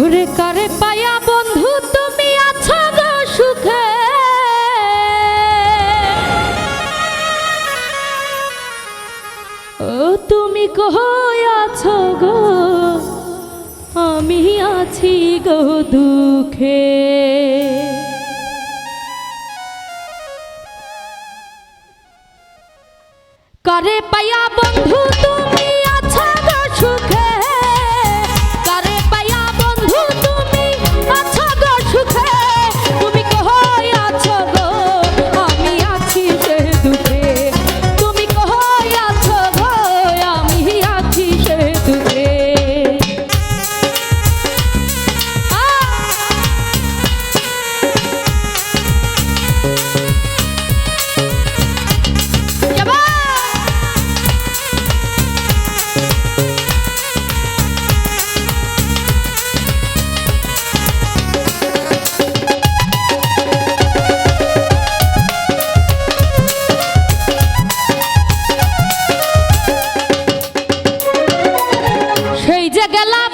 ওরে কারে বন্ধু তুমি ও তুমি আমি আছি গো দুঃখে। কারে পায়া বন্ধু তুমি de galap